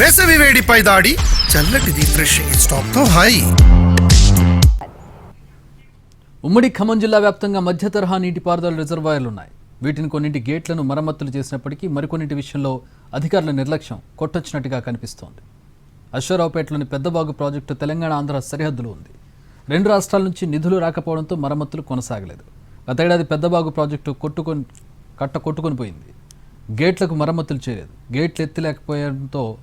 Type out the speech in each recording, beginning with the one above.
వేసవి వేడిపై దాడి. చల్లటి ఫ్రెషింగ్ స్టాప్తో హాయి ఉమ్మడి ఖమ్మం జిల్లా వ్యాప్తంగా మధ్య తరహా నీటిపారుదల రిజర్వాయర్లు ఉన్నాయి వీటిని కొన్నింటి గేట్లను మరమ్మతులు చేసినప్పటికీ మరికొన్నింటి విషయంలో అధికారుల నిర్లక్ష్యం కొట్టొచ్చినట్టుగా కనిపిస్తోంది. అశ్వరావుపేటలోని పెద్దబాగు ప్రాజెక్టు తెలంగాణ ఆంధ్ర సరిహద్దులో ఉంది. రెండు రాష్ట్రాల నుంచి నిధులు రాకపోవడంతో మరమ్మతులు కొనసాగలేదు. గతేడాది పెద్దబాగు ప్రాజెక్టు కొట్టుకొని కట్ట కొట్టుకొని పోయింది. గేట్లకు మరమ్మతులు చేయలేదు. గేట్లు ఎత్తిలేకపోవడంతో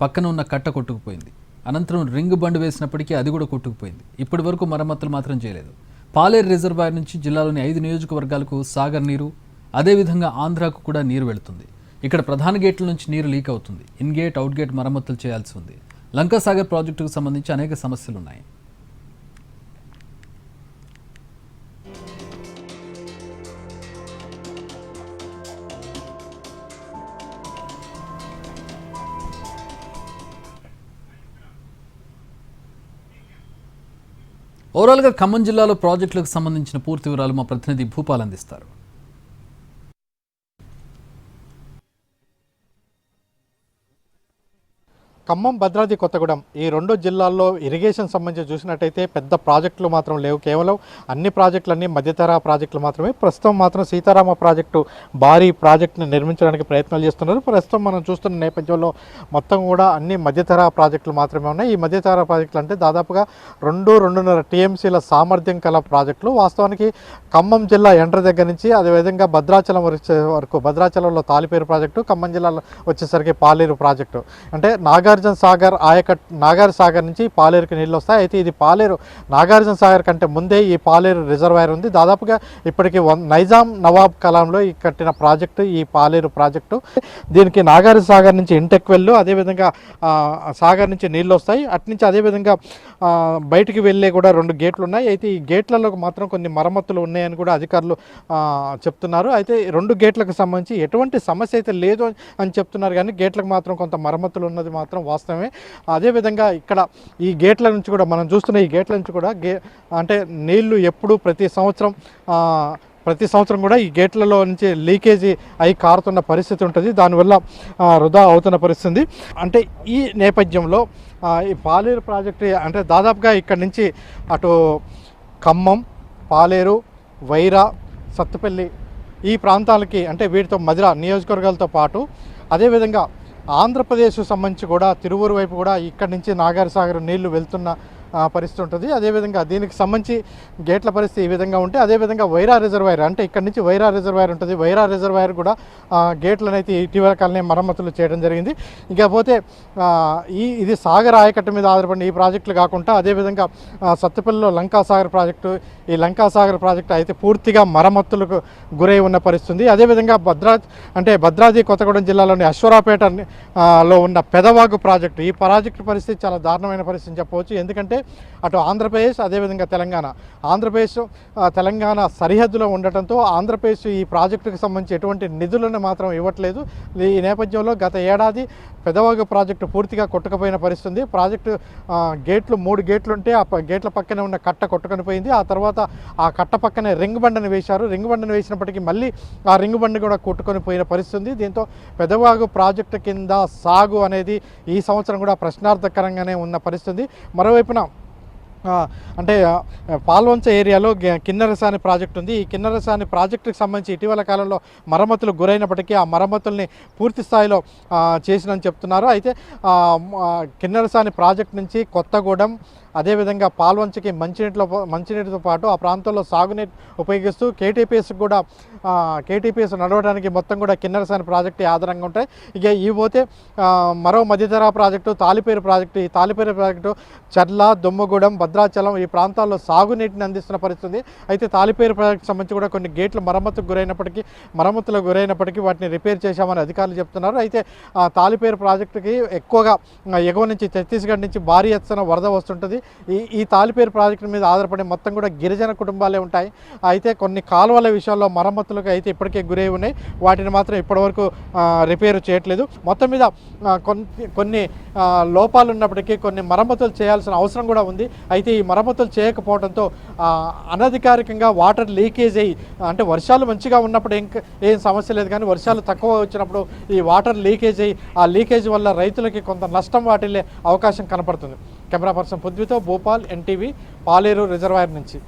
పక్కన ఉన్న కట్ట కొట్టుకుపోయింది. అనంతరం రింగ్ బండ్ వేసినప్పటికీ అది కూడా కొట్టుకుపోయింది. ఇప్పటి వరకు మరమ్మతులు మాత్రం చేయలేదు. పాలేరు రిజర్వాయర్ నుంచి జిల్లాలోని ఐదు నియోజకవర్గాలకు సాగర్ నీరు అదేవిధంగా ఆంధ్రాకు కూడా నీరు వెళుతుంది. ఇక్కడ ప్రధాన గేట్ల నుంచి నీరు లీక్ అవుతుంది. ఇన్ గేట్ అవుట్ గేట్ మరమ్మతులు చేయాల్సి ఉంది. లంకాసాగర్ ప్రాజెక్టుకు సంబంధించి అనేక సమస్యలు ఓవరాల్గా ఖమ్మం జిల్లాలో ప్రాజెక్టులకు సంబంధించిన పూర్తి వివరాలు మా ప్రతినిధి భూపాల్ అందిస్తారు. ఖమ్మం భద్రాద్రి కొత్తగూడెం ఈ రెండు జిల్లాల్లో ఇరిగేషన్ సంబంధించి చూసినట్టయితే పెద్ద ప్రాజెక్టులు మాత్రం లేవు. కేవలం అన్ని ప్రాజెక్టులన్నీ మధ్యతర ప్రాజెక్టులు మాత్రమే. ప్రస్తుతం మాత్రం సీతారామ ప్రాజెక్టు భారీ ప్రాజెక్టును నిర్మించడానికి ప్రయత్నాలు చేస్తున్నారు. ప్రస్తుతం మనం చూస్తున్న నేపథ్యంలో మొత్తం కూడా అన్ని మధ్యతర ప్రాజెక్టులు మాత్రమే ఉన్నాయి. ఈ మధ్యతర ప్రాజెక్టులు అంటే దాదాపుగా రెండు రెండున్నర టీఎంసీల సామర్థ్యం కల ప్రాజెక్టులు. వాస్తవానికి ఖమ్మం జిల్లా ఎండ్ర దగ్గర నుంచి అదేవిధంగా భద్రాచలం వచ్చే వరకు భద్రాచలంలో తాలిపేరు ప్రాజెక్టు ఖమ్మం జిల్లాలో వచ్చేసరికి పాలేరు ప్రాజెక్టు. అంటే నాగార్జున సాగర్ ఆయకట్ నాగార్ సాగర్ నుంచి పాలేరుకి నీళ్ళు వస్తాయి. అయితే ఇది పాలేరు నాగార్జున సాగర్ కంటే ముందే ఈ పాలేరు రిజర్వాయర్ ఉంది. దాదాపుగా ఇప్పటికి వన్ నైజాం నవాబ్ కలాంలో ఈ కట్టిన ప్రాజెక్టు ఈ పాలేరు ప్రాజెక్టు. దీనికి నాగార్జున సాగర్ నుంచి ఇంటెక్ వెళ్ళు అదేవిధంగా సాగర్ నుంచి నీళ్ళు వస్తాయి. అట్నుంచి అదేవిధంగా బయటికి వెళ్ళే కూడా రెండు గేట్లు ఉన్నాయి. అయితే ఈ గేట్లలో మాత్రం కొన్ని మరమ్మతులు ఉన్నాయని కూడా అధికారులు చెప్తున్నారు. అయితే రెండు గేట్లకు సంబంధించి ఎటువంటి సమస్య అయితే లేదు అని- అని చెప్తున్నారు. కానీ గేట్లకు మాత్రం కొంత మరమ్మతులు ఉన్నది మాత్రం వాస్తవమే. అదేవిధంగా ఇక్కడ ఈ గేట్ల నుంచి కూడా మనం చూస్తున్న ఈ గేట్ల నుంచి కూడా గే అంటే నీళ్ళు ఎప్పుడు ప్రతి సంవత్సరం ప్రతి సంవత్సరం కూడా ఈ గేట్లలో నుంచి లీకేజీ అయి కారుతున్న పరిస్థితి ఉంటుంది. దానివల్ల వృధా అవుతున్న పరిస్థితి అంటే ఈ నేపథ్యంలో ఈ పాలేరు ప్రాజెక్టు అంటే దాదాపుగా ఇక్కడ నుంచి అటు ఖమ్మం పాలేరు వైరా సత్తుపల్లి ఈ ప్రాంతాలకి అంటే వీటితో మధిర నియోజకవర్గాలతో పాటు అదేవిధంగా ఆంధ్రప్రదేశ్ సంబంధించి కూడా తిరువూరు వైపు కూడా ఇక్కడి నుంచి నాగార్సాగర్ నీళ్ళు వెళ్తున్న పరిస్థితి ఉంటుంది. అదేవిధంగా దీనికి సంబంధించి గేట్ల పరిస్థితి ఈ విధంగా ఉంటే అదేవిధంగా వైరా రిజర్వాయర్ అంటే ఇక్కడ నుంచి వైరా రిజర్వాయర్ ఉంటుంది. వైరా రిజర్వాయర్ కూడా గేట్లనైతే గేట్లను అయితే ఇటీవల కాలనే మరమ్మతులు చేయడం జరిగింది. ఇకపోతే ఈ ఇది సాగర్ ఆయకట్టు మీద ఆధారపడిన ఈ ప్రాజెక్టులు కాకుండా అదేవిధంగా ఆ, సత్తుపల్లిలో లంకా సాగర్ ప్రాజెక్టు ఈ లంకా సాగర్ ప్రాజెక్టు అయితే పూర్తిగా మరమ్మతులకు గురై ఉన్న పరిస్థితి ఉంది అదేవిధంగా భద్రా అంటే భద్రాద్రి కొత్తగూడెం జిల్లాలోని అశ్వరాపేట లో ఉన్న పెదవాగు ప్రాజెక్టు ఈ ప్రాజెక్టు పరిస్థితి చాలా దారుణమైన పరిస్థితి చెప్పవచ్చు. ఎందుకంటే అటు ఆంధ్రప్రదేశ్ అదేవిధంగా తెలంగాణ. ఆంధ్రప్రదేశ్ తెలంగాణ సరిహద్దులో ఉండటంతో ఆంధ్రప్రదేశ్ ఈ ప్రాజెక్టుకు సంబంధించి ఎటువంటి నిధులను మాత్రం ఇవ్వట్లేదు. ఈ నేపథ్యంలో గత ఏడాది పెదవాగు ప్రాజెక్టు పూర్తిగా కొట్టుకపోయిన పరిస్థితుంది. ప్రాజెక్టు గేట్లు మూడు గేట్లు ఉంటే ఆ ప- గేట్ల పక్కనే ఉన్న కట్ట కొట్టుకొని పోయింది. ఆ తర్వాత ఆ కట్ట పక్కనే రింగ్ బండను వేశారు. రింగ్ బండను వేసినప్పటికీ మళ్ళీ ఆ రింగ్ బండ్ కూడా కొట్టుకొని పోయిన పరిస్థితుంది. దీంతో పెదవాగు ప్రాజెక్టు కింద సాగు అనేది ఈ సంవత్సరం కూడా ప్రశ్నార్థకరంగానే ఉన్న పరిస్థితి మరోవైపున అంటే పాల్వంచ ఏరియాలో కిన్నరసాని కిన్నెరసాని ప్రాజెక్ట్ ఉంది. ఈ కిన్నరసాని ప్రాజెక్టుకి సంబంధించి ఇటీవల కాలంలో మరమ్మతులు గురైనప్పటికీ ఆ మరమ్మతుల్ని పూర్తి స్థాయిలో చేసినని చెప్తున్నారు. అయితే కిన్నరసాని ప్రాజెక్ట్ నుంచి కొత్తగూడెం అదేవిధంగా పాల్వంచకి మంచినీటిలో మంచినీటితో పాటు ఆ ప్రాంతంలో సాగునీటి ఉపయోగిస్తూ కేటీపీఎస్ కూడా కేటీపీఎస్ నడవడానికి మొత్తం కూడా కిన్నరసాని ప్రాజెక్టు ఆధారంగా ఉంటాయి. ఇక ఈ పోతే మరో మధ్యతరా ప్రాజెక్టు తాలిపేరు ప్రాజెక్టు. ఈ తాలిపేరు ప్రాజెక్టు చర్ల దుమ్మగూడెం భద్రాచలం ఈ ప్రాంతాల్లో సాగునీటిని అందిస్తున్న పరిస్థితి. అయితే తాలిపేరు ప్రాజెక్టు సంబంధించి కూడా కొన్ని గేట్లు మరమ్మతుకు గురైనప్పటికీ మరమ్మతులకు గురైనప్పటికీ వాటిని రిపేర్ చేశామని అధికారులు చెప్తున్నారు. అయితే తాలిపేరు ప్రాజెక్టుకి ఎక్కువగా ఎగువ నుంచి ఛత్తీస్గఢ్ నుంచి భారీ ఎత్తున వరద వస్తుంటుంది. ఈ ఈ తాలిపేరు ప్రాజెక్టు మీద ఆధారపడి మొత్తం కూడా గిరిజన కుటుంబాలే ఉంటాయి. అయితే కొన్ని కాలువల విషయాల్లో మరమ్మతులకు అయితే ఇప్పటికే గురై ఉన్నాయి. వాటిని మాత్రం ఇప్పటివరకు రిపేరు రిపేర్ చేయట్లేదు. మొత్తం మీద కొన్ని కొన్ని లోపాలు ఉన్నప్పటికీ కొన్ని మరమ్మతులు చేయాల్సిన అవసరం కూడా ఉంది. అయితే అయితే ఈ మరమ్మతులు చేయకపోవడంతో అనధికారికంగా వాటర్ లీకేజ్ అయ్యి అంటే వర్షాలు మంచిగా ఉన్నప్పుడు ఏం ఏం సమస్య లేదు కానీ వర్షాలు తక్కువ వచ్చినప్పుడు ఈ వాటర్ లీకేజ్ అయ్యి ఆ లీకేజ్ వల్ల రైతులకి కొంత నష్టం వాటిల్లే అవకాశం కనపడుతుంది. కెమెరా పర్సన్ పృథ్వీతో భూపాల్ ఎన్టీవీ పాలేరు రిజర్వాయర్ నుంచి.